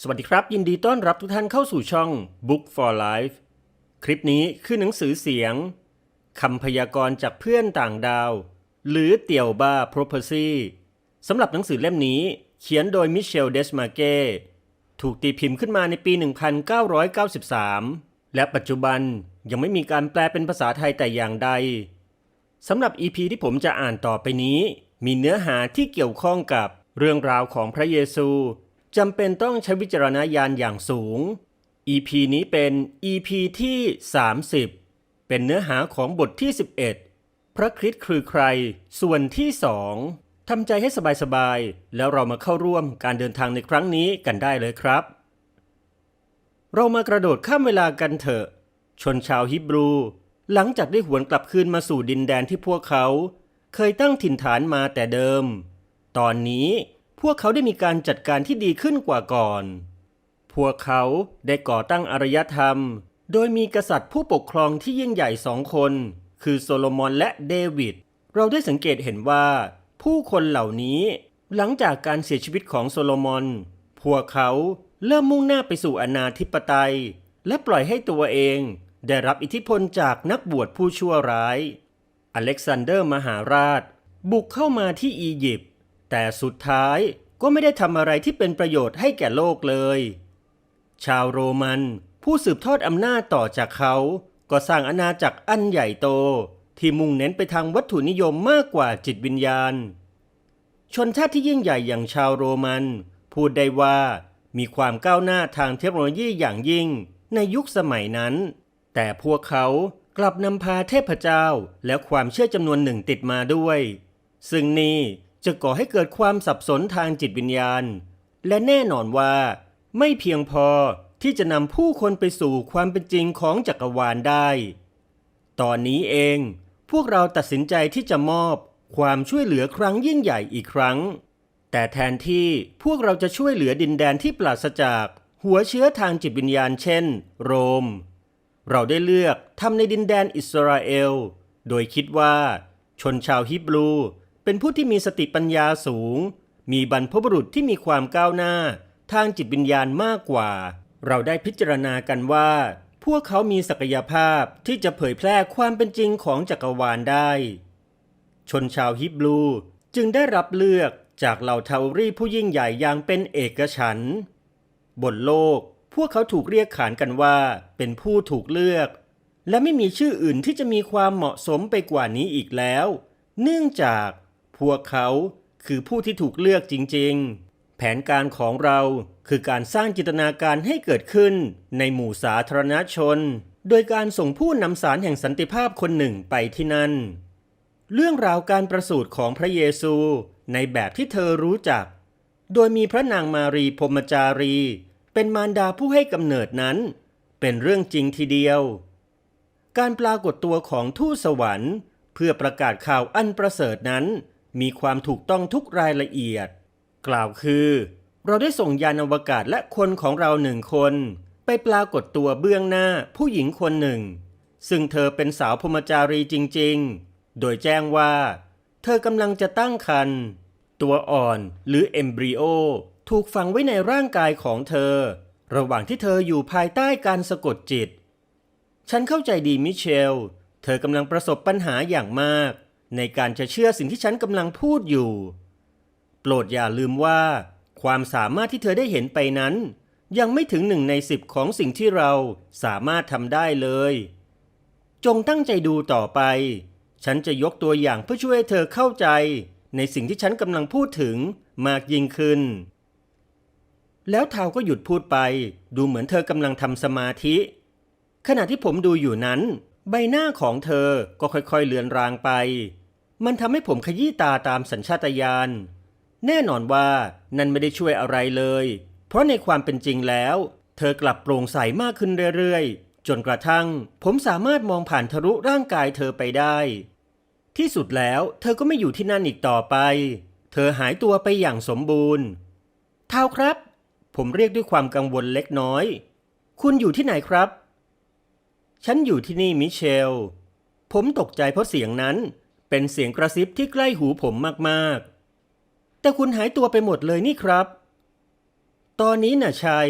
สวัสดีครับ ยินดีต้อนรับทุกท่านเข้าสู่ช่อง Book for Life คลิปนี้คือหนังสือเสียงคำพยากรณ์จากเพื่อนต่างดาว หรือเตี่ยวบ้า Prophecy สำหรับหนังสือเล่มนี้เขียนโดยมิเชลเดสมาเกถูกตีพิมพ์ขึ้นมาในปี 1993 และปัจจุบันยังไม่มีการแปลเป็นภาษาไทยแต่อย่างใดสำหรับ EP ที่ผมจะอ่านต่อไปนี้ มีเนื้อหาที่เกี่ยวข้องกับเรื่องราวของพระเยซู จำเป็นต้องใช้วิจารณญาณอย่างสูง EP นี้เป็น EP ที่ 30 เป็นเนื้อหาของบทที่ 11 พระคริสต์คือใคร ส่วนที่2ทำใจให้สบายๆ แล้วเรามาเข้าร่วมการเดินทางในครั้งนี้กันได้เลยครับ เรามากระโดดข้ามเวลากันเถอะ ชนชาวฮิบรู หลังจากได้หวนกลับคืนมาสู่ดินแดนที่พวกเขา เคยตั้งถิ่นฐานมาแต่เดิม ตอนนี้ พวกเขาได้มีการจัดการที่ดีขึ้นกว่าก่อน พวกเขาได้ก่อตั้งอารยธรรม โดยมีกษัตริย์ผู้ปกครองที่ยิ่งใหญ่สองคน คือโซโลมอนและเดวิด เราได้สังเกตเห็นว่า ผู้คนเหล่านี้ หลังจากการเสียชีวิตของโซโลมอน พวกเขาเริ่มมุ่งหน้าไปสู่อนาธิปไตย และปล่อยให้ตัวเอง ได้รับอิทธิพลจากนักบวชผู้ชั่วร้าย อเล็กซานเดอร์มหาราช บุกเข้ามาที่อียิปต์ แต่สุดท้ายก็ไม่ได้ทำอะไรที่เป็นประโยชน์ให้แก่โลกเลย ชาวโรมันผู้สืบทอดอำนาจต่อจากเขา ก็สร้างอาณาจักรอันใหญ่โต ที่มุ่งเน้นไปทางวัตถุนิยมมากกว่าจิตวิญญาณ ชนชาติที่ยิ่งใหญ่อย่างชาวโรมัน พูดได้ว่ามีความก้าวหน้าทางเทคโนโลยีอย่างยิ่งในยุคสมัยนั้น แต่พวกเขากลับนำพาเทพเจ้าและความเชื่อจำนวนหนึ่งติดมาด้วย ซึ่งนี่ จะก่อให้เกิดความสับสนทางจิตวิญญาณ และแน่นอนว่า ไม่เพียงพอที่จะนำผู้คนไปสู่ความเป็นจริงของจักรวาลได้ ตอนนี้เอง พวกเราตัดสินใจที่จะมอบความช่วยเหลือครั้งยิ่งใหญ่อีกครั้ง แต่แทนที่พวกเราจะช่วยเหลือดินแดนที่ปราศจาก หัวเชื้อทางจิตวิญญาณเช่น โรม เราได้เลือกทำในดินแดนอิสราเอล โดยคิดว่า ชนชาวฮิบรู เป็นผู้ที่มีสติปัญญาสูง มีบรรพบุรุษที่มีความก้าวหน้า ทางจิตวิญญาณมากกว่า เราได้พิจารณากันว่า พวกเขามีศักยภาพที่จะเผยแพร่ความเป็นจริงของจักรวาลได้ ชนชาวฮิบรูจึงได้รับเลือกจากเหล่าทารีผู้ยิ่งใหญ่อย่างเป็นเอกฉันท์บนโลก พวกเขาถูกเรียกขานกันว่า เป็นผู้ถูกเลือก และไม่มีชื่ออื่นที่จะมีความเหมาะสมไปกว่านี้อีกแล้ว เนื่องจาก พวกเขาคือผู้ที่ถูกเลือกจริง ๆ แผนการของเราคือการสร้างจินตนาการให้เกิดขึ้นในหมู่สาธารณชน โดยการส่งผู้นำสารแห่งสันติภาพคนหนึ่งไปที่นั่น เรื่องราวการประสูติของพระเยซูในแบบที่เธอรู้จัก โดยมีพระนางมารีพรมจารี เป็นมารดาผู้ให้กำเนิดนั้น เป็นเรื่องจริงทีเดียว การปรากฏตัวของทูตสวรรค์ เพื่อประกาศข่าวอันประเสริฐนั้น มีความถูกต้องทุกรายละเอียด กล่าวคือ เราได้ส่งยานอวกาศและคนของเราหนึ่งคน ไปปรากฏตัวเบื้องหน้าผู้หญิงคนหนึ่ง ซึ่งเธอเป็นสาวพรมจารีจริง ๆ โดยแจ้งว่า เธอกำลังจะตั้งครรภ์ตัวอ่อนหรือเอมบริโอถูกฝังไว้ในร่างกายของเธอ ระหว่างที่เธออยู่ภายใต้การสะกดจิต ฉันเข้าใจดีมิเชล เธอกำลังประสบปัญหาอย่างมาก ในการจะเชื่อสิ่งที่ฉันกำลังพูดอยู่ โปรดอย่าลืมว่า ความสามารถที่เธอได้เห็นไปนั้น ยังไม่ถึงหนึ่งในสิบของสิ่งที่เราสามารถทำได้เลย จงตั้งใจดูต่อไป ฉันจะยกตัวอย่างเพื่อช่วยเธอเข้าใจ ในสิ่งที่ฉันกำลังพูดถึงมากยิ่งขึ้น แล้วเทาก็หยุดพูดไป ดูเหมือนเธอกำลังทำสมาธิ ขณะที่ผมดูอยู่นั้น ใบหน้าของเธอก็ค่อยๆเลือนรางไป มันทำให้ผมขยี้ตาตามสัญชาตญาณ แน่นอนว่านั่นไม่ได้ช่วยอะไรเลย เพราะในความเป็นจริงแล้ว เธอกลับโปร่งใสมากขึ้นเรื่อยๆ จนกระทั่ง ผมสามารถมองผ่านทะลุร่างกายเธอไปได้ ที่สุดแล้วเธอก็ไม่อยู่ที่นั่นอีกต่อไป เธอหายตัวไปอย่างสมบูรณ์ท้าวครับ ผมเรียกด้วยความกังวลเล็กน้อย คุณอยู่ที่ไหนครับ ฉันอยู่ที่นี่มิเชล ผมตกใจเพราะเสียงนั้น เป็นเสียงกระซิบที่ใกล้หูผมมากๆ แต่คุณหายตัวไปหมดเลยนี่ครับ ตอนนี้น่ะใช่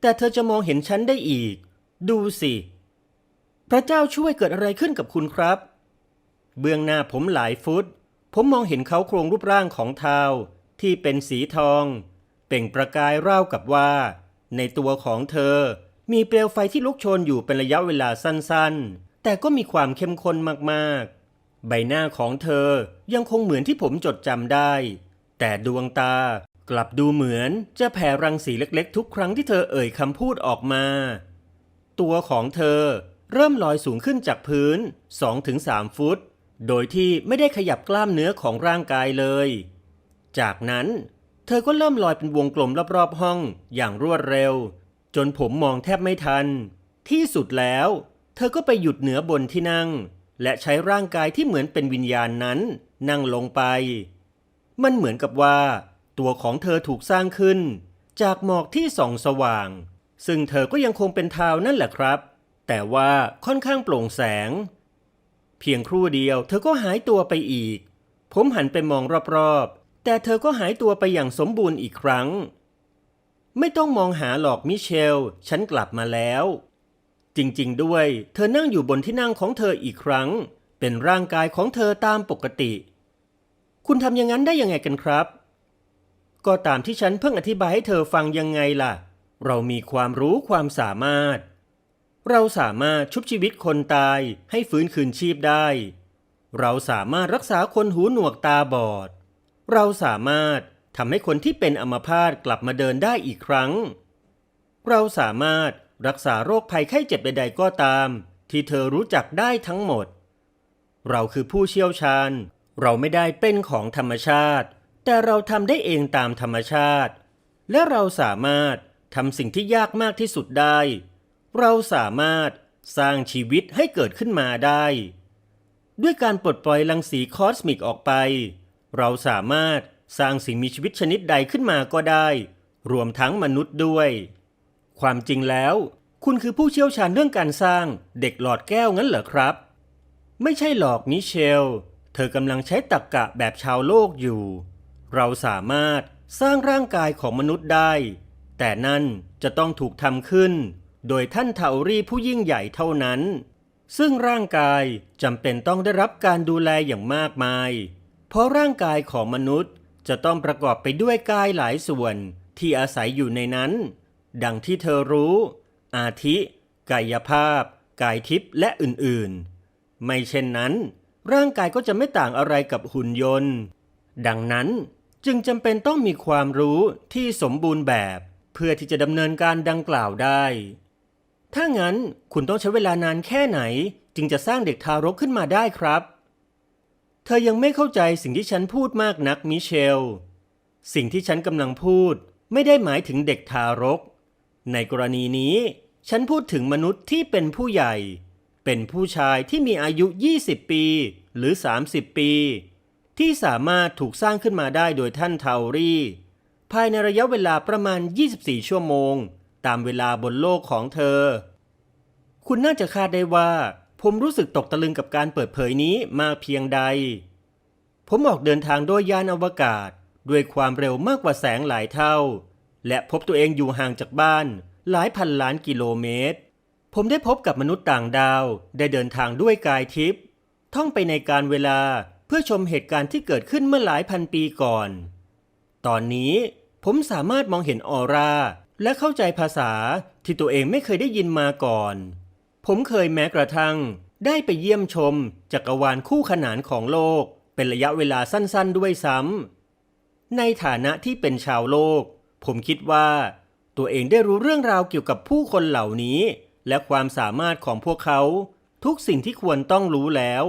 แต่เธอจะมองเห็นฉันได้อีก ดูสิ พระเจ้าช่วยเกิดอะไรขึ้นกับคุณครับ เบื้องหน้าผมหลายฟุต ผมมองเห็นเขาโครงรูปร่างของเท้าที่เป็นสีทอง เปล่งประกายราวกับว่า ในตัวของเธอมีเปลวไฟที่ลุกโชนอยู่เป็นระยะเวลาสั้นๆ แต่ก็มีความเข้มข้นมากๆ ใบหน้าของเธอยังคงเหมือนที่ผมจดจำได้ แต่ดวงตากลับดูเหมือนจะแผ่รังสีเล็กๆ ทุกครั้งที่เธอเอ่ยคำพูดออกมา ตัวของเธอเริ่มลอยสูงขึ้นจากพื้น 2-3 ฟุต โดยที่ไม่ได้ขยับกล้ามเนื้อของร่างกายเลย จากนั้นเธอก็เริ่มลอยเป็นวงกลมรอบๆห้องอย่างรวดเร็ว จนผมมองแทบไม่ทัน ที่สุดแล้ว เธอก็ไปหยุดเหนือบนที่นั่ง และใช้ร่างกายที่เหมือนเป็นวิญญาณนั้น นั่งลงไป มันเหมือนกับว่า ตัวของเธอถูกสร้างขึ้น จากหมอกที่ส่องสว่าง ซึ่งเธอก็ยังคงเป็นเทานั่นแหละครับ แต่ว่าค่อนข้างโปร่งแสง เพียงครู่เดียวเธอก็หายตัวไปอีก ผมหันไปมองรอบๆ แต่เธอก็หายตัวไปอย่างสมบูรณ์อีกครั้ง ไม่ต้องมองหาหรอกมิเชล ฉันกลับมาแล้ว จริงๆ ด้วย เธอนั่งอยู่บนที่นั่งของเธออีกครั้ง เป็นร่างกายของเธอตามปกติ คุณทำอย่างนั้นได้ยังไงกันครับ ก็ตามที่ฉันเพิ่งอธิบายให้เธอฟังยังไงล่ะ เรามีความรู้ความสามารถ เราสามารถชุบชีวิตคนตายให้ฟื้นคืนชีพได้ เราสามารถรักษาคนหูหนวกตาบอด เราสามารถทำให้คนที่เป็นอัมพาตกลับมาเดินได้อีกครั้ง เราสามารถ รักษาโรคภัยไข้เจ็บใด ๆ ก็ตาม ที่เธอรู้จักได้ทั้งหมด เราคือผู้เชี่ยวชาญ เราไม่ได้เป็นของธรรมชาติ แต่เราทำได้เองตามธรรมชาติ และเราสามารถทำสิ่งที่ยากมากที่สุดได้ เราสามารถสร้างชีวิตให้เกิดขึ้นมาได้ ด้วยการปลดปล่อยรังสีคอสมิกออกไป เราสามารถสร้างสิ่งมีชีวิตชนิดใดขึ้นมาก็ได้ รวมทั้งมนุษย์ด้วย ความจริงแล้ว คุณคือผู้เชี่ยวชาญเรื่องการสร้างเด็กหลอดแก้วงั้นเหรอครับ ไม่ใช่หรอกมิเชล เธอกำลังใช้ตรรกกะแบบชาวโลกอยู่ เราสามารถสร้างร่างกายของมนุษย์ได้ แต่นั่นจะต้องถูกทำขึ้น โดยท่านเทารีผู้ยิ่งใหญ่เท่านั้น ซึ่งร่างกายจำเป็นต้องได้รับการดูแลอย่างมากมาย เพราะร่างกายของมนุษย์จะต้องประกอบไปด้วยกายหลายส่วนที่อาศัยอยู่ในนั้น ดังที่เธอรู้ อาทิ กายภาพ กายทิพย์และอื่นๆ ไม่เช่นนั้น ร่างกายก็จะไม่ต่างอะไรกับหุ่นยนต์ ดังนั้นจึงจำเป็นต้องมีความรู้ที่สมบูรณ์แบบ เพื่อที่จะดำเนินการดังกล่าวได้ ถ้างั้นคุณต้องใช้เวลานานแค่ไหน จึงจะสร้างเด็กทารกขึ้นมาได้ครับ เธอยังไม่เข้าใจสิ่งที่ฉันพูดมากนักมิเชล สิ่งที่ฉันกำลังพูดไม่ได้หมายถึงเด็กทารก ในกรณีนี้ ฉันพูดถึงมนุษย์ที่เป็นผู้ใหญ่ เป็นผู้ชายที่มีอายุ 20 ปี หรือ 30 ปี ที่สามารถถูกสร้างขึ้นมาได้โดยท่านเทารีภายในระยะเวลาประมาณ 24 ชั่วโมง ตามเวลาบนโลกของเธอ คุณน่าจะคาดได้ว่า ผมรู้สึกตกตะลึงกับการเปิดเผยนี้มากเพียงใด ผมออกเดินทางโดยยานอวกาศ ด้วยความเร็วมากกว่าแสงหลายเท่า และพบตัวเองอยู่ห่างจากบ้านหลายพันล้านกิโลเมตร ผมได้พบกับมนุษย์ต่างดาว ได้เดินทางด้วยกายทิพย์ท่องไปในการเวลาเพื่อชมเหตุการณ์ที่เกิดขึ้นเมื่อหลายพันปีก่อน ตอนนี้ผมสามารถมองเห็นออร่า และเข้าใจภาษาที่ตัวเองไม่เคยได้ยินมาก่อน ผมเคยแม้กระทั่ง ได้ไปเยี่ยมชมจักรวาลคู่ขนานของโลก เป็นระยะเวลาสั้นๆ ด้วยซ้ำในฐานะที่เป็นชาวโลก ผมคิดว่า ตัวเองได้รู้เรื่องราวเกี่ยวกับผู้คนเหล่านี้ และความสามารถของพวกเขา ทุกสิ่งที่ควรต้องรู้แล้ว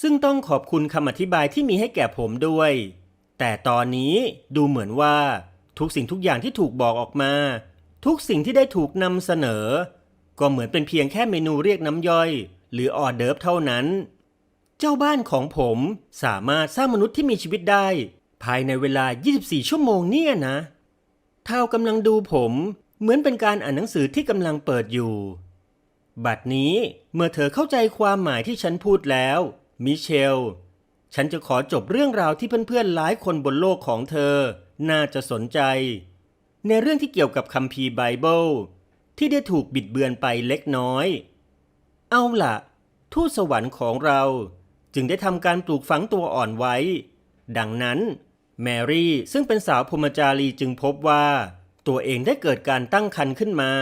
ซึ่งต้องขอบคุณคำอธิบายที่มีให้แก่ผมด้วย แต่ตอนนี้ดูเหมือนว่า ทุกสิ่งทุกอย่างที่ถูกบอกออกมา ทุกสิ่งที่ได้ถูกนำเสนอ ก็เหมือนเป็นเพียงแค่เมนูเรียกน้ำย่อย หรือออเดิร์ฟเท่านั้น เจ้าบ้านของผมสามารถสร้างมนุษย์ที่มีชีวิตได้ ภายในเวลา 24 ชั่วโมงเนี่ยนะ เท่ากำลังดูผม เหมือนเป็นการอ่านหนังสือที่กำลังเปิดอยู่ บัดนี้เมื่อเธอเข้าใจความหมายที่ฉันพูดแล้ว มิเชล ฉันจะขอจบเรื่องราวที่เพื่อนๆหลายคนบนโลกของเธอ น่าจะสนใจ ในเรื่องที่เกี่ยวกับคัมภีร์ไบเบิลที่ได้ถูกบิดเบือนไปเล็กน้อย เอาล่ะ ทูตสวรรค์ของเราจึงได้ทำการปลูกฝังตัวอ่อนไว้ ดังนั้น แมรี่ซึ่งเป็นสาวพรมจารีจึงพบว่า ตัวเองได้เกิดการตั้งครรภ์ขึ้นมา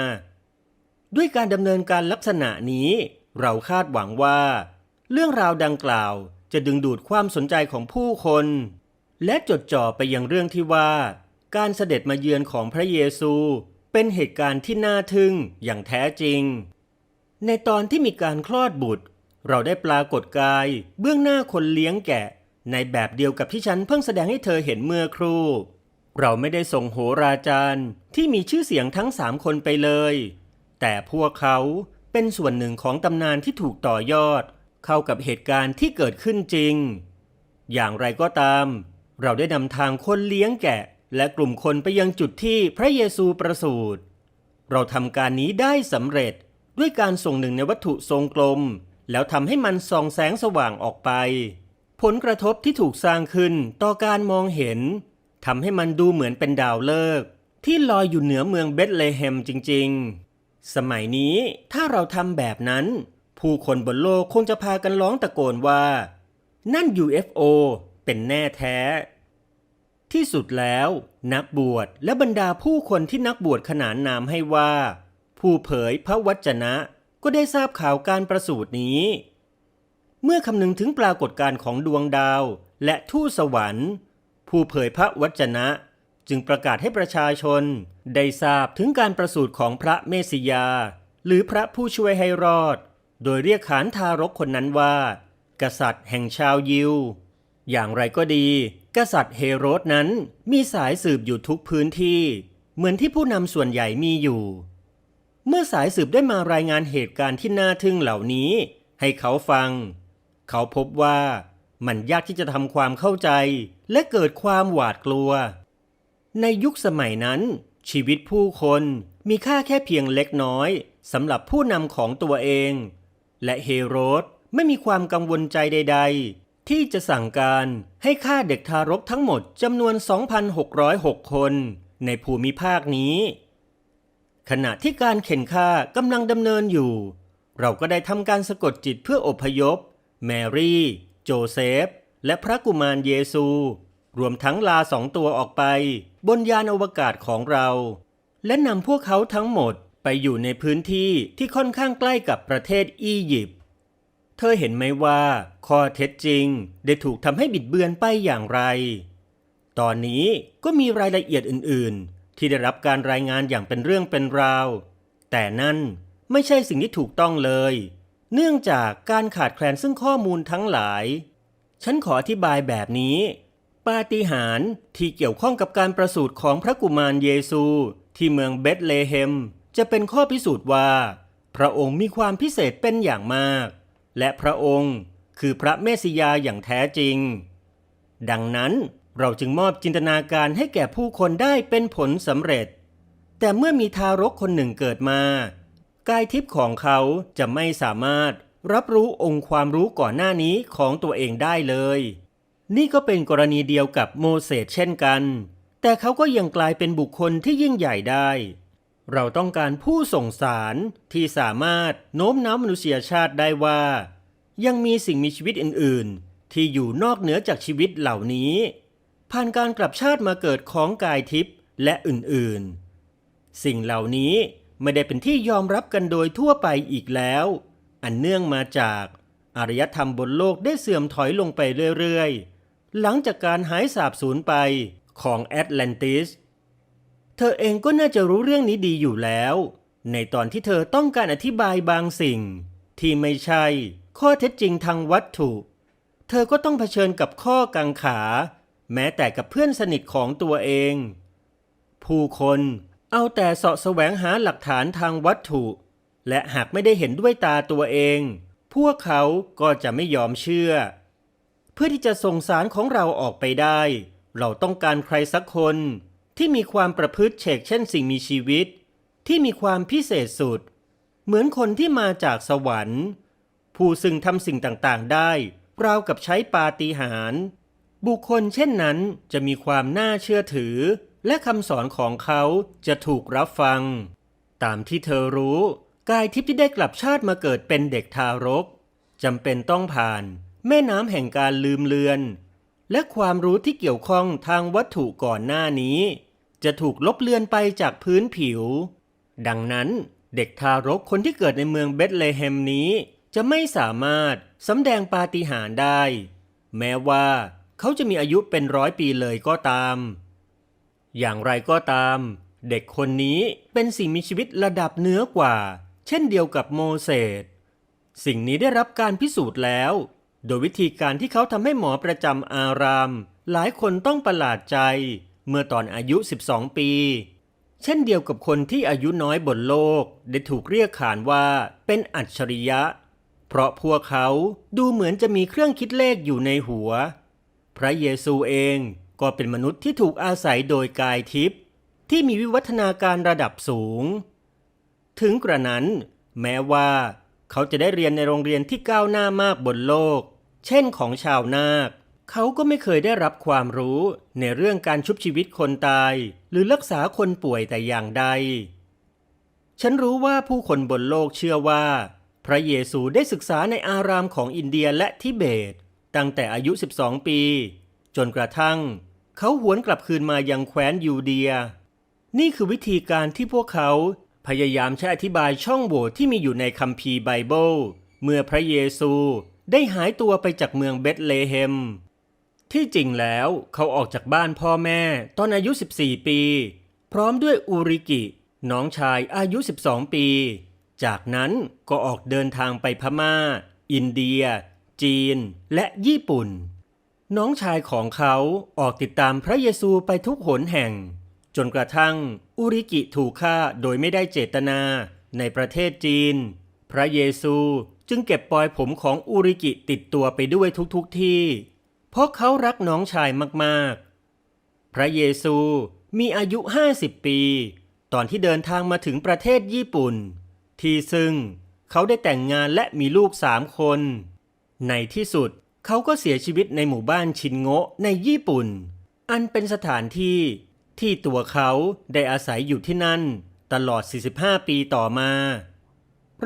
ด้วยการดำเนินการลักษณะนี้ เราคาดหวังว่า เรื่องราวดังกล่าวจะดึงดูดความสนใจของผู้คน และจดจ่อไปยังเรื่องที่ว่า การเสด็จมาเยือนของพระเยซู เป็นเหตุการณ์ที่น่าทึ่งอย่างแท้จริง ในตอนที่มีการคลอดบุตร เราได้ปรากฏกายเบื้องหน้าคนเลี้ยงแกะ ในแบบเดียวกับที่ฉันเพิ่งแสดงให้เธอเห็นเมื่อครู่ เราไม่ได้ส่งโหราจารย์ที่มีชื่อเสียงทั้งสามคนไปเลย แต่พวกเขาเป็นส่วนหนึ่งของตำนานที่ถูกต่อยอด เข้ากับเหตุการณ์ที่เกิดขึ้นจริง อย่างไรก็ตาม เราได้นำทางคนเลี้ยงแกะ และกลุ่มคนไปยังจุดที่พระเยซูประสูติเราทำการนี้ได้สำเร็จด้วยการส่งหนึ่งในวัตถุทรงกลม แล้วทำให้มันส่องแสงสว่างออกไป ผลกระทบที่ถูกสร้างขึ้นต่อการมองเห็นทำให้มันดูเหมือนเป็นดาวฤกษ์ที่ลอยอยู่เหนือเมืองเบธเลเฮมจริง ๆ สมัยนี้ถ้าเราทำแบบนั้น ผู้คนบนโลกคงจะพากันร้องตะโกนว่า นั่น UFO เป็นแน่แท้ ที่สุดแล้ว นักบวชและบรรดาผู้คนที่นักบวชขนานนามให้ว่า ผู้เผยพระวจนะก็ได้ทราบข่าวการประสูตินี้ เมื่อคำนึงถึงปรากฏการณ์ของดวงดาวและทูตสวรรค์ ผู้เผยพระวจนะ จึงประกาศให้ประชาชน ได้ทราบถึงการประสูติของพระเมสสิยา หรือพระผู้ช่วยให้รอด โดยเรียกขานทารกคนนั้นว่า กษัตริย์แห่งชาวยิว อย่างไรก็ดี กษัตริย์เฮโรดนั้นมีสายสืบอยู่ทุกพื้นที่ เหมือนที่ผู้นำส่วนใหญ่มีอยู่ เมื่อสายสืบได้มารายงานเหตุการณ์ที่น่าทึ่งเหล่านี้ ให้เขาฟัง เขาพบว่ามันยากที่จะทำความเข้าใจ และเกิดความหวาดกลัว ในยุคสมัยนั้น ชีวิตผู้คนมีค่าแค่เพียงเล็กน้อยสำหรับผู้นำของตัวเอง และเฮโรดไม่มีความกังวลใจใด ๆ ที่จะสั่งการให้ฆ่าเด็กทารกทั้งหมดจำนวน 2,606 คนในภูมิภาคนี้ ขณะที่การเข็นฆ่ากำลังดำเนินอยู่ เราก็ได้ทำการสะกดจิตเพื่ออพยพ แมรี่ โจเซฟ และพระกุมารเยซู รวมทั้งลาสองตัวออกไป บนยานอวกาศของเรา และนำพวกเขาทั้งหมดไปอยู่ในพื้นที่ที่ค่อนข้างใกล้กับประเทศอียิปต์ เธอเห็นไหมว่า ข้อเท็จจริงได้ถูกทำให้บิดเบือนไปอย่างไร ตอนนี้ก็มีรายละเอียดอื่น ๆ ที่ได้รับการรายงานอย่างเป็นเรื่องเป็นราว แต่นั่นไม่ใช่สิ่งที่ถูกต้องเลย เนื่องจากการขาดแคลนซึ่งข้อมูลทั้งหลาย ฉันขออธิบายแบบนี้ ปาฏิหาริย์ที่เกี่ยวข้องกับการประสูติของพระกุมารเยซู ที่เมืองเบธเลเฮม จะเป็นข้อพิสูจน์ว่า พระองค์มีความพิเศษเป็นอย่างมาก และพระองค์คือพระเมสสิยาอย่างแท้จริง ดังนั้นเราจึงมอบจินตนาการให้แก่ผู้คนได้เป็นผลสำเร็จ แต่เมื่อมีทารกคนหนึ่งเกิดมา กายทิพย์ของเขาจะไม่สามารถรับรู้องค์ความรู้ก่อนหน้านี้ของตัวเองได้เลย นี่ก็เป็นกรณีเดียวกับโมเสสเช่นกัน แต่เขาก็ยังกลายเป็นบุคคลที่ยิ่งใหญ่ได้ เราต้องการผู้ส่งสารที่สามารถโน้มน้าวมนุษยชาติได้ว่า ยังมีสิ่งมีชีวิตอื่น ๆ ที่อยู่นอกเหนือจากชีวิตเหล่านี้ ผ่านการกลับชาติมาเกิดของกายทิพย์และอื่น ๆ สิ่งเหล่านี้ ไม่ได้เป็นที่ยอมรับกันโดยทั่วไปอีกแล้ว อันเนื่องมาจากอารยธรรมบนโลกได้เสื่อมถอยลงไปเรื่อยๆ หลังจากการหายสาบสูญไปของแอตแลนติส เธอเองก็น่าจะรู้เรื่องนี้ดีอยู่แล้ว ในตอนที่เธอต้องการอธิบายบางสิ่ง ที่ไม่ใช่ ข้อเท็จจริงทางวัตถุ เธอก็ต้องเผชิญกับข้อกังขา แม้แต่กับเพื่อนสนิทของตัวเอง ผู้คน เอาแต่เสาะแสวงหาหลักฐานทางวัตถุ และหากไม่ได้เห็นด้วยตาตัวเอง พวกเขาก็จะไม่ยอมเชื่อ เพื่อที่จะส่งสารของเราออกไปได้ เราต้องการใครสักคนที่มีความประพฤติเฉกเช่นสิ่งมีชีวิต ที่มีความพิเศษสุด เหมือนคนที่มาจากสวรรค์ ผู้ซึ่งทำสิ่งต่างๆได้ราวกับใช้ปาฏิหาริย์บุคคลเช่นนั้นจะมีความน่าเชื่อถือ และคำสอนของเขาจะถูกรับฟัง ตามที่เธอรู้ กายทิพย์ที่ได้กลับชาติมาเกิดเป็นเด็กทารกจำเป็นต้องผ่าน แม่น้ำแห่งการลืมเลือน และความรู้ที่เกี่ยวข้องทางวัตถุก่อนหน้านี้ จะถูกลบเลือนไปจากพื้นผิว ดังนั้นเด็กทารกคนที่เกิดในเมืองเบธเลเฮมนี้ จะไม่สามารถสำแดงปาฏิหาริย์ได้ แม้ว่าเขาจะมีอายุเป็นร้อยปีเลยก็ตาม อย่างไรก็ตาม เด็กคนนี้เป็นสิ่งมีชีวิตระดับเหนือกว่า เช่นเดียวกับโมเสสสิ่งนี้ได้รับการพิสูจน์แล้ว โดยวิธีการที่เขาทำให้หมอประจำอาราม หลายคนต้องประหลาดใจ เมื่อตอนอายุ 12 ปี เช่นเดียวกับคนที่อายุน้อยบนโลก ได้ถูกเรียกขานว่าเป็นอัจฉริยะ เพราะพวกเขาดูเหมือนจะมีเครื่องคิดเลขอยู่ในหัว พระเยซูเอง ก็เป็นมนุษย์ที่ถูกอาศัยโดยกายทิพย์ที่มีวิวัฒนาการระดับสูง ถึงกระนั้น แม้ว่า เขาจะได้เรียนในโรงเรียนที่ก้าวหน้ามากบนโลก เช่นของชาวนาค เขาก็ไม่เคยได้รับความรู้ในเรื่องการชุบชีวิตคนตาย หรือรักษาคนป่วยแต่อย่างใด ฉันรู้ว่าผู้คนบนโลกเชื่อว่า พระเยซูได้ศึกษาในอารามของอินเดียและทิเบต ตั้งแต่อายุ 12 ปี จนกระทั่ง เขาหวนกลับคืนมายังแคว้นยูเดีย นี่คือวิธีการที่พวกเขาพยายามใช้อธิบายช่องโหว่ที่มีอยู่ในคัมภีร์ไบเบิลเมื่อพระเยซูได้หายตัวไปจากเมืองเบธเลเฮม ที่จริงแล้วเขาออกจากบ้านพ่อแม่ตอนอายุ 14 ปี พร้อมด้วยอูริกิ น้องชายอายุ 12 ปี จากนั้นก็ออกเดินทางไปพม่า อินเดีย จีน และญี่ปุ่น น้องชายของเขาออกติดตามพระเยซูไปทุกหนแห่ง จนกระทั่งอุริกิถูกฆ่าโดยไม่ได้เจตนาในประเทศจีน พระเยซูจึงเก็บปลอยผมของอุริกิติดตัวไปด้วยทุกๆทที่ เพราะเขารักน้องชายมากๆ พระเยซูมีอายุ 50 ปี ตอนที่เดินทางมาถึงประเทศญี่ปุ่น ที่ซึ่งเขาได้แต่งงานและมีลูกสามคน ในที่สุด เขาก็เสียชีวิตในหมู่บ้านชินโงะในญี่ปุ่น อันเป็นสถานที่ที่ตัวเขาได้อาศัยอยู่ที่นั่น ตลอด 45 ปีต่อมา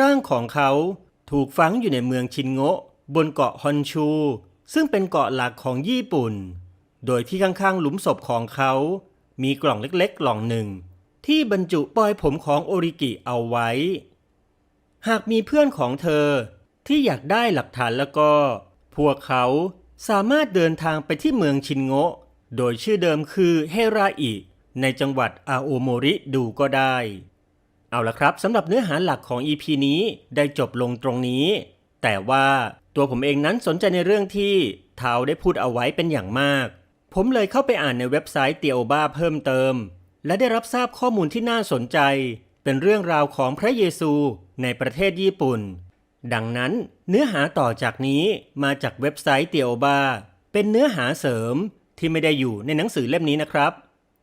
ร่างของเขาถูกฝังอยู่ในเมืองชินโงะ บนเกาะฮอนชู ซึ่งเป็นเกาะหลักของญี่ปุ่น โดยที่ข้างๆ หลุมศพของเขา มีกล่องเล็กๆ กล่องหนึ่ง ที่บรรจุปลอยผมของโอริกิเอาไว้ หากมีเพื่อนของเธอที่อยากได้หลักฐานแล้วก็ พวกเขาสามารถเดินทางไปที่เมืองชินโงะ โดยชื่อเดิมคือเฮราอิ ในจังหวัดอาโอโมริดูก็ได้ เอาละครับสำหรับเนื้อหาหลักของ EP นี้ได้จบลงตรงนี้ แต่ว่าตัวผมเองนั้นสนใจในเรื่องที่เทาได้พูดเอาไว้เป็นอย่างมาก ผมเลยเข้าไปอ่านในเว็บไซต์เตียวบ้าเพิ่มเติม และได้รับทราบข้อมูลที่น่าสนใจ เป็นเรื่องราวของพระเยซูในประเทศญี่ปุ่น ดังนั้นเนื้อหาต่อจากนี้มาจากเว็บไซต์เตียวบาเป็นเนื้อหาเสริมที่ไม่ได้อยู่ในหนังสือเล่มนี้นะครับ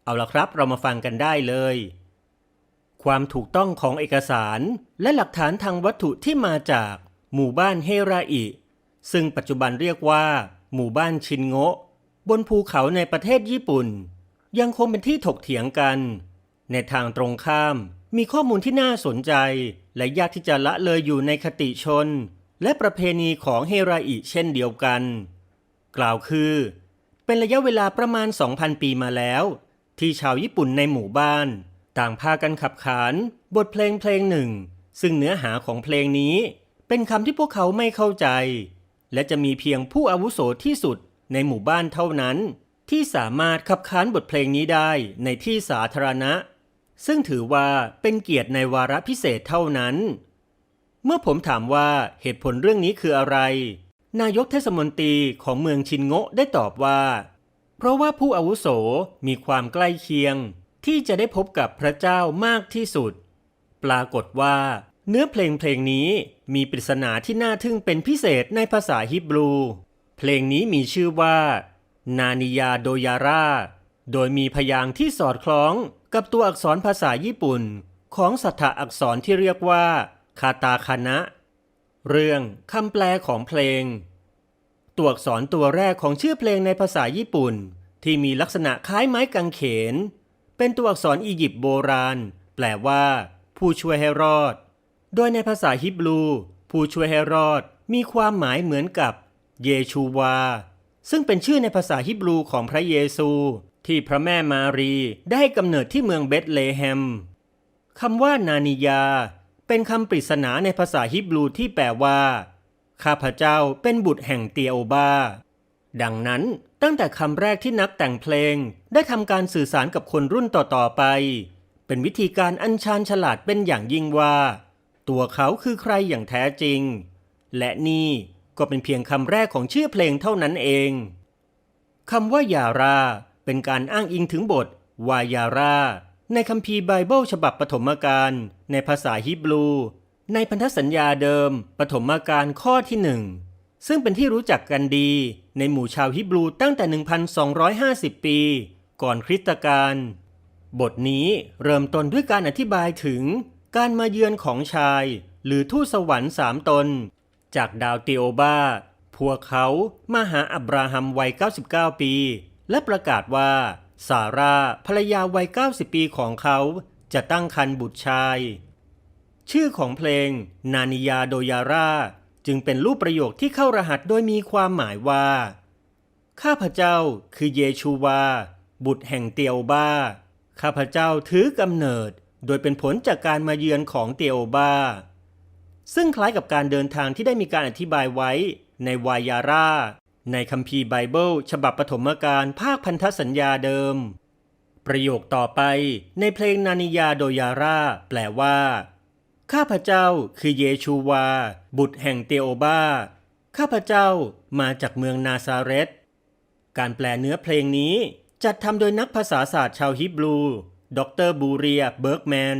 เอาละครับเรามาฟังกันได้เลย ความถูกต้องของเอกสารและหลักฐานทางวัตถุที่มาจากหมู่บ้านเฮราอิ ซึ่งปัจจุบันเรียกว่า หมู่บ้านชินโงะ บนภูเขาในประเทศญี่ปุ่น ยังคงเป็นที่ถกเถียงกัน ในทางตรงข้ามมีข้อมูลที่น่าสนใจ และยากที่จะละเลยอยู่ในคติชน และประเพณีของเฮราอิเช่นเดียวกัน กล่าวคือ เป็นระยะเวลาประมาณ 2,000 ปีมาแล้ว ที่ชาวญี่ปุ่นในหมู่บ้าน ต่างพากันขับขานบทเพลงเพลงหนึ่ง ซึ่งเนื้อหาของเพลงนี้ เป็นคำที่พวกเขาไม่เข้าใจ และจะมีเพียงผู้อาวุโสที่สุดในหมู่บ้านเท่านั้น ที่สามารถขับขานบทเพลงนี้ได้ในที่สาธารณะ ซึ่งถือว่าเป็นเกียรติในวาระพิเศษเท่านั้น เมื่อผมถามว่าเหตุผลเรื่องนี้คืออะไร นายกเทศมนตรีของเมืองชินโงะได้ตอบว่า เพราะว่าผู้อาวุโสมีความใกล้เคียง ที่จะได้พบกับพระเจ้ามากที่สุด ปรากฏว่า เนื้อเพลงเพลงนี้มีปริศนาที่น่าทึ่งเป็นพิเศษในภาษาฮิบรู เพลงนี้มีชื่อว่า นานิยาโดยาร่า โดยมีพยางค์ที่สอดคล้องกับตัวอักษรภาษาญี่ปุ่น ของสัทธอักษรที่เรียกว่า คาตาคานะ เรื่องคำแปลของเพลง ตัวอักษรตัวแรกของชื่อเพลงในภาษาญี่ปุ่น ที่มีลักษณะคล้ายไม้กางเขน เป็นตัวอักษรอียิปต์โบราณ แปลว่า ผู้ช่วยให้รอด โดยในภาษาฮิบรู ผู้ช่วยให้รอด มีความหมายเหมือนกับ เยชูวา ซึ่งเป็นชื่อในภาษาฮิบรูของพระเยซู ที่พระแม่มารีได้ให้กำเนิดที่เมืองเบธเลเฮมคำว่านานิยา เป็นคำปริศนาในภาษาฮิบรูที่แปลว่า ข้าพเจ้าเป็นบุตรแห่งเตียโอบา ดังนั้นตั้งแต่คำแรกที่นักแต่งเพลง ได้ทำการสื่อสารกับคนรุ่นต่อๆไป เป็นวิธีการอัญชานฉลาดเป็นอย่างยิ่งว่า ตัวเขาคือใครอย่างแท้จริง และนี่ก็เป็นเพียงคำแรกของชื่อเพลงเท่านั้นเองคำว่า ยารา เป็นการอ้างอิงถึงบท วายารา ในคัมภีร์ไบเบิลฉบับปฐมกาลในภาษาฮิบรู ในพันธสัญญาเดิมปฐมกาลข้อที่หนึ่งซึ่งเป็นที่รู้จักกันดีในหมู่ชาวฮิบรูตั้งแต่ 1,250 ปี ก่อนคริสตกาลบทนี้เริ่มต้นด้วยการอธิบายถึง การมาเยือนของชาย หรือทูตสวรรค์สามตน จากดาวเตีโอบาพวกเขามาหาอับราฮัมวัย 99 ปี และประกาศว่าซาร่าภรรยาวัย 90 ปีของเขาจะตั้งครรภ์บุตรชาย ชื่อของเพลง นานิยาโดยาร่า จึงเป็นรูปประโยคที่เข้ารหัสโดยมีความหมายว่า ข้าพเจ้าคือเยชูวา บุตรแห่งเตียวบาข้าพเจ้าถือกำเนิด โดยเป็นผลจากการมาเยือนของเตียวบาซึ่งคล้ายกับการเดินทางที่ได้มีการอธิบายไว้ในวายาร่า ในคัมภีร์ไบเบิลฉบับปฐมกาลภาคพันธสัญญาเดิม ประโยคต่อไปในเพลงนานิยาโดยาร่าแปลว่า ข้าพเจ้าคือเยชูวา บุตรแห่งเตโอบาข้าพเจ้ามาจากเมืองนาซาเรตการแปลเนื้อเพลงนี้จัดทำโดยนักภาษาศาสตร์ชาวฮิบรู ดรบูเรีย เบิร์กแมน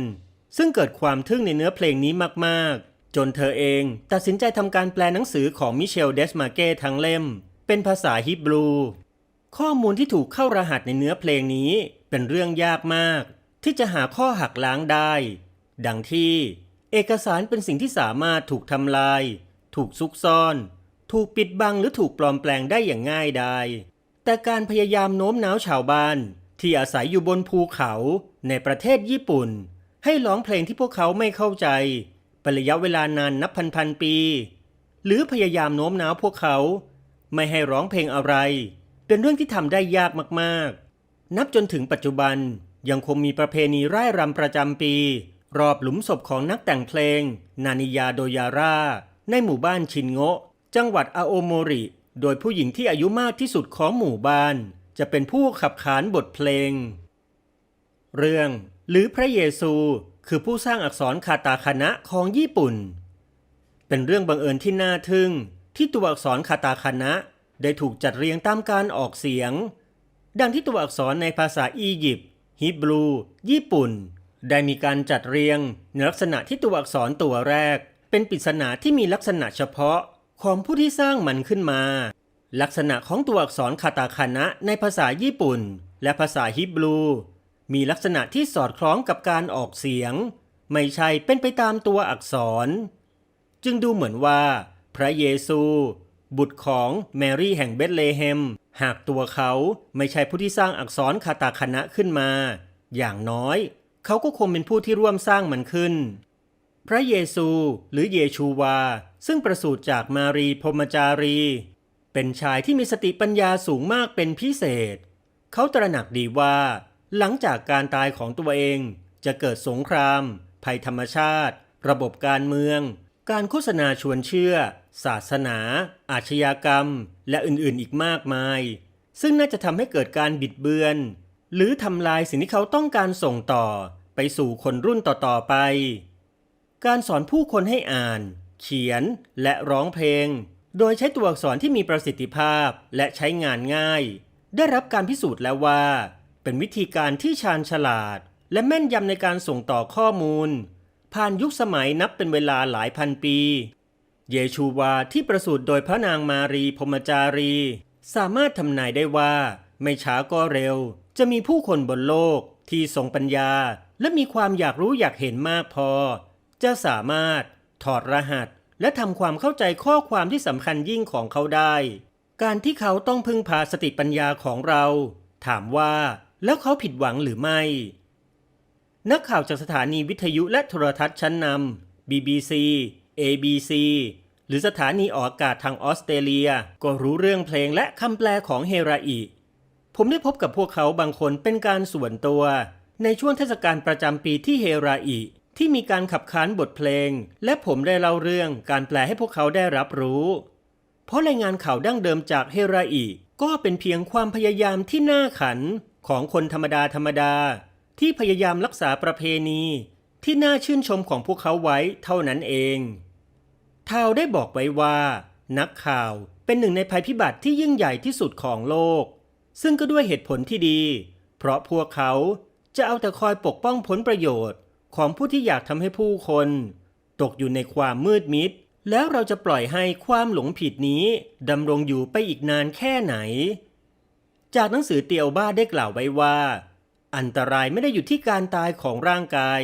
ซึ่งเกิดความทึ่งในเนื้อเพลงนี้มาก ๆ จนเธอเองตัดสินใจทำการแปลหนังสือของมิเชล เดสมาเก้ทั้งเล่ม เป็นภาษาฮิบรู ข้อมูลที่ถูกเข้ารหัสในเนื้อเพลงนี้เป็นเรื่องยากมาก ที่จะหาข้อหักล้างได้ ดังที่ เอกสารเป็นสิ่งที่สามารถถูกทำลาย ถูกซุกซ่อน ถูกปิดบังหรือถูกปลอมแปลงได้อย่างง่ายดายแต่การพยายามโน้มน้าวชาวบ้าน ที่อาศัยอยู่บนภูเขาในประเทศญี่ปุ่น ให้ร้องเพลงที่พวกเขาไม่เข้าใจเป็นระยะเวลานานนับพันพันๆปี หรือพยายามโน้มน้าวพวกเขา ไม่ให้ร้องเพลงอะไร เป็นเรื่องที่ทำได้ยากมากๆ นับจนถึงปัจจุบันยังคงมีประเพณีร่ายรำประจำปี รอบหลุมศพของนักแต่งเพลง นานิยาโดยาร่า ในหมู่บ้านชินโงะ จังหวัดอาโอโมริ โดยผู้หญิงที่อายุมากที่สุดของหมู่บ้าน จะเป็นผู้ขับขานบทเพลง เรื่อง หรือพระเยซูคือผู้สร้างอักษรคาตาคานะของญี่ปุ่น เป็นเรื่องบังเอิญที่น่าทึ่ง ที่ตัวอักษรคาตาคานะได้ถูกจัดเรียงตามการออกเสียง ดังที่ตัวอักษรในภาษาอียิปต์ฮิบรู ญี่ปุ่น ได้มีการจัดเรียงในลักษณะที่ตัวอักษรตัวแรก เป็นปริศนาที่มีลักษณะเฉพาะของผู้ที่สร้างมันขึ้นมา ลักษณะของตัวอักษรคาตาคานะในภาษาญี่ปุ่น และภาษาฮิบรู มีลักษณะที่สอดคล้องกับการออกเสียง ไม่ใช่เป็นไปตามตัวอักษร จึงดูเหมือนว่า พระเยซู บุตรของแมรี่แห่งเบธเลเฮม หากตัวเขาไม่ใช่ผู้ที่สร้างอักษรคาตาคณะขึ้นมา อย่างน้อย เขาก็คงเป็นผู้ที่ร่วมสร้างมันขึ้น พระเยซูหรือเยชูวา ซึ่งประสูติจากมารีพรมจารี เป็นชายที่มีสติปัญญาสูงมากเป็นพิเศษ เขาตระหนักดีว่า หลังจากการตายของตัวเองจะเกิดสงคราม ภัยธรรมชาติ ระบบการเมือง การโฆษณาชวนเชื่อ ศาสนา อาชญากรรม และอื่นๆอีกมากมาย ซึ่งน่าจะทำให้เกิดการบิดเบือน หรือทำลายสิ่งที่เขาต้องการส่งต่อไปสู่คนรุ่นต่อๆไป การสอนผู้คนให้อ่าน เขียนและร้องเพลง โดยใช้ตัวอักษรที่มีประสิทธิภาพและใช้งานง่าย ได้รับการพิสูจน์แล้วว่า เป็นวิธีการที่ชาญฉลาด และแม่นยำในการส่งต่อข้อมูล ผ่านยุคสมัยนับเป็นเวลาหลายพันปี เยชูวาที่ประสูติโดยพระนางมารีพมจารี สามารถทำนายได้ว่า ไม่ช้าก็เร็ว จะมีผู้คนบนโลกที่ทรงปัญญา และมีความอยากรู้อยากเห็นมากพอ จะสามารถถอดรหัส และทำความเข้าใจข้อความที่สำคัญยิ่งของเขาได้ การที่เขาต้องพึ่งพาสติปัญญาของเรา ถามว่าแล้วเขาผิดหวังหรือไม่ นักข่าวจากสถานีวิทยุและโทรทัศน์ชั้นนำ BBC ABC หรือสถานีออกอากาศทางออสเตรเลีย ก็รู้เรื่องเพลงและคำแปลของเฮราอิผมได้พบกับพวกเขาบางคนเป็นการส่วนตัว ในช่วงเทศกาลประจำปีที่เฮราอิที่มีการขับขานบทเพลง และผมได้เล่าเรื่องการแปลให้พวกเขาได้รับรู้ เพราะรายงานข่าวดั้งเดิมจากเฮราอิก็เป็นเพียงความพยายามที่น่าขันของคนธรรมดาธรรมดา ที่พยายามรักษาประเพณี ที่น่าชื่นชมของพวกเขาไว้เท่านั้นเอง ทาวได้บอกไว้ว่า นักข่าวเป็นหนึ่งในภัยพิบัติที่ยิ่งใหญ่ที่สุดของโลก ซึ่งก็ด้วยเหตุผลที่ดี เพราะพวกเขาจะเอาแต่คอยปกป้องผลประโยชน์ ของผู้ที่อยากทำให้ผู้คน ตกอยู่ในความมืดมิด แล้วเราจะปล่อยให้ความหลงผิดนี้ดำรงอยู่ไปอีกนานแค่ไหน จากหนังสือเตียวบ้าได้กล่าวไว้ว่า อันตรายไม่ได้อยู่ที่การตายของร่างกาย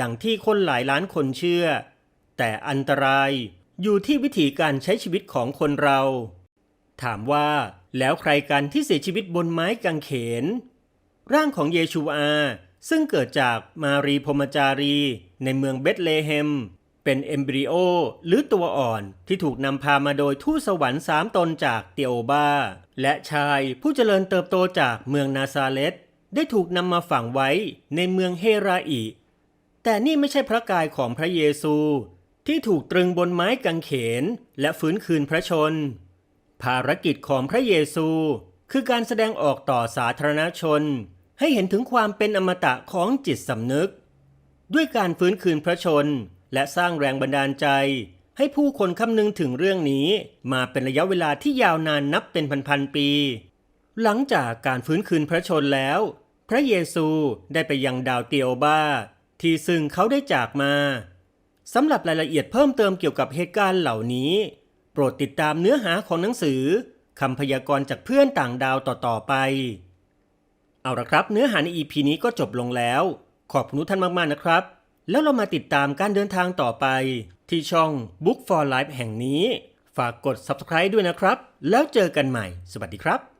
ดังที่คนหลายล้านคนเชื่อ แต่อันตรายอยู่ที่วิธีการใช้ชีวิตของคนเรา ถามว่าแล้วใครกันที่เสียชีวิตบนไม้กางเขน ร่างของเยชูอา ซึ่งเกิดจากมารีพมจารี ในเมืองเบธเลเฮม เป็นเอมบริโอหรือตัวอ่อนที่ถูกนำพามาโดยทูตสวรรค์สามตนจากเตียวบา และชายผู้เจริญเติบโตจากเมืองนาซาเลตได้ถูกนำมาฝังไว้ในเมืองเฮราอิแต่นี่ไม่ใช่พระกายของพระเยซู ที่ถูกตรึงบนไม้กางเขนและฟื้นคืนพระชน ภารกิจของพระเยซู คือการแสดงออกต่อสาธารณชน ให้เห็นถึงความเป็นอมตะของจิตสำนึก ด้วยการฟื้นคืนพระชน และสร้างแรงบันดาลใจ ให้ผู้คนคำนึงถึงเรื่องนี้ มาเป็นระยะเวลาที่ยาวนานนับเป็นพันๆปี หลังจากการฟื้นคืนพระชนแล้ว พระเยซูได้ไปยังดาวเตียวบาที่ซึ่งเขาได้จากมา สำหรับรายละเอียดเพิ่มเติมเกี่ยวกับเหตุการณ์เหล่านี้ โปรดติดตามเนื้อหาของหนังสือคำพยากรณ์จากเพื่อนต่างดาวต่อๆไป เอาละครับเนื้อหาใน EP นี้ก็จบลงแล้ว ขอบคุณทุกท่านมากๆนะครับ แล้วเรามาติดตามการเดินทางต่อไป ที่ช่อง Book for Life แห่งนี้ ฝากกด Subscribe ด้วยนะครับ แล้วเจอกันใหม่ สวัสดีครับ